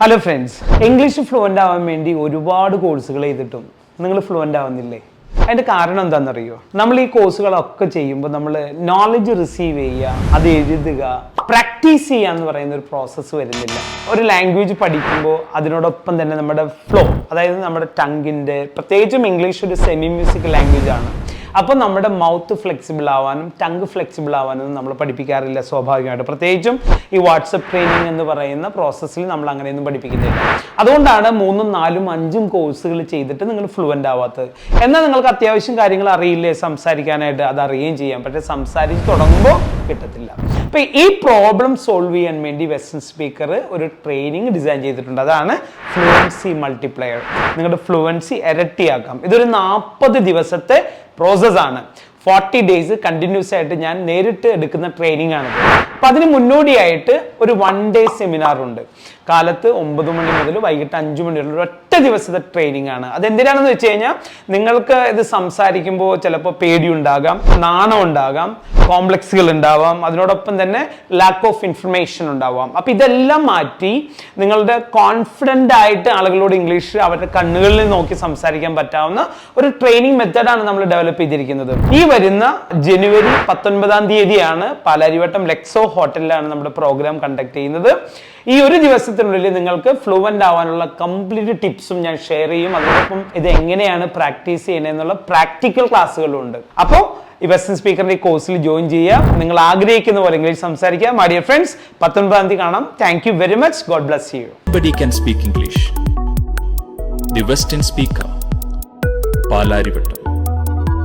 Hello friends English fluent ആവാൻ വേണ്ടി ഒരുപാട് കോഴ്സുകൾ ചെയ്തിട്ടും നിങ്ങൾ ഫ്ലുവന്റ് ആവുന്നില്ലേ? അതിന്റെ കാരണം എന്താണെന്നറിയോ? നമ്മൾ ഈ കോഴ്സുകളൊക്കെ ചെയ്യുമ്പോൾ നമ്മൾ നോളജ് റിസീവ് ചെയ്യുക അത് എഴുതുക പ്രാക്ടീസ് ചെയ്യുക എന്ന് പറയുന്ന ഒരു പ്രോസസ്സ് വരുന്നില്ല. ഒരു ലാംഗ്വേജ് പഠിക്കുമ്പോൾ അതിനോടൊപ്പം തന്നെ നമ്മുടെ ഫ്ലോ അതായത് നമ്മുടെ ടങ്ങിന്റെ പ്രത്യേകിച്ചും ഇംഗ്ലീഷ് ഒരു സെമി മ്യൂസിക് ലാംഗ്വേജ് ആണ്. അപ്പോൾ നമ്മുടെ മൗത്ത് ഫ്ലെക്സിബിൾ ആവാനും ടങ് ഫ്ലെക്സിബിൾ ആവാനും നമ്മൾ പഠിപ്പിക്കാറില്ല സ്വാഭാവികമായിട്ട്. പ്രത്യേകിച്ചും ഈ വാട്സപ്പ് ട്രെയിനിങ് എന്ന് പറയുന്ന പ്രോസസ്സിൽ നമ്മൾ അങ്ങനെയൊന്നും പഠിപ്പിക്കുന്നില്ല. അതുകൊണ്ടാണ് മൂന്നും നാലും അഞ്ചും കോഴ്സുകൾ ചെയ്തിട്ട് നിങ്ങൾ ഫ്ലുവന്റ് ആവാത്തത്. എന്നാൽ നിങ്ങൾക്ക് അത്യാവശ്യം കാര്യങ്ങൾ അറിയില്ലേ? സംസാരിക്കാനായിട്ട് അത് അറിയുകയും ചെയ്യാം. പക്ഷേ സംസാരിച്ച് തുടങ്ങുമ്പോൾ കിട്ടത്തില്ല. അപ്പോൾ ഈ പ്രോബ്ലം സോൾവ് ചെയ്യാൻ വേണ്ടി വെസ്റ്റേൺ സ്പീക്കർ ഒരു ട്രെയിനിങ് ഡിസൈൻ ചെയ്തിട്ടുണ്ട്. അതാണ് ഫ്ലുവൻസി മൾട്ടിപ്ലയർ നിങ്ങളുടെ ഫ്ലുവൻസി ഇരട്ടിയാക്കാം. ഇതൊരു നാൽപ്പത് ദിവസത്തെ പ്രോസസ്സാണ് ഫോർട്ടി ഡേയ്സ് കണ്ടിന്യൂസ് ആയിട്ട് ഞാൻ നേരിട്ട് എടുക്കുന്ന ട്രെയിനിങ് ആണ്. അപ്പം അതിന് മുന്നോടിയായിട്ട് ഒരു വൺ ഡേ സെമിനാർ ഉണ്ട്. കാലത്ത് ഒമ്പത് മണി മുതൽ വൈകിട്ട് അഞ്ച് മണി വരെ ഒറ്റ ദിവസത്തെ ട്രെയിനിങ് ആണ്. അതെന്തിനാണെന്ന് വെച്ച് കഴിഞ്ഞാൽ നിങ്ങൾക്ക് ഇത് സംസാരിക്കുമ്പോൾ ചിലപ്പോൾ പേടി ഉണ്ടാകാം നാണം ഉണ്ടാകാം കോംപ്ലക്സുകൾ ഉണ്ടാവാം അതിനോടൊപ്പം തന്നെ ലാക്ക് ഓഫ് ഇൻഫർമേഷൻ ഉണ്ടാവാം. അപ്പം ഇതെല്ലാം മാറ്റി നിങ്ങളുടെ കോൺഫിഡന്റ് ആയിട്ട് ആളുകളോട് ഇംഗ്ലീഷ് അവരുടെ കണ്ണുകളിൽ നോക്കി സംസാരിക്കാൻ പറ്റാവുന്ന ഒരു ട്രെയിനിങ് മെത്തേഡാണ് നമ്മൾ ഡെവലപ്പ് ചെയ്തിരിക്കുന്നത്. ഈ വരുന്ന ജനുവരി പത്തൊൻപതാം തീയതിയാണ് പാലാരിവട്ടം ലെക്സോ ഹോട്ടലിലാണ് നമ്മുടെ പ്രോഗ്രാം കണ്ടക്ട് ചെയ്യുന്നത്. ഈ ഒരു ദിവസത്തിനുള്ളിൽ നിങ്ങൾക്ക് ഫ്ലുവന്റ് ആവാനുള്ള കംപ്ലീറ്റ് ടിപ്സും ഞാൻ ഷെയർ ചെയ്യും. അതോടൊപ്പം ഇത് എങ്ങനെയാണ് പ്രാക്ടീസ് ചെയ്യണമെന്നുള്ള പ്രാക്ടിക്കൽ ക്ലാസ്സുകളും ഉണ്ട്. അപ്പോൾ ഈ വെസ്റ്റേൺ സ്പീക്കറിന്റെ കോഴ്സിൽ ജോയിൻ ചെയ്യുക. നിങ്ങൾ ആഗ്രഹിക്കുന്ന പോലെ ഇംഗ്ലീഷ് സംസാരിക്കുക. മൈ ഡിയർ ഫ്രണ്ട്സ് പത്തൊൻപതാം തീയതി കാണാം. Thank you very much god bless you Everybody can speak English. The Western Speaker. Palarivattom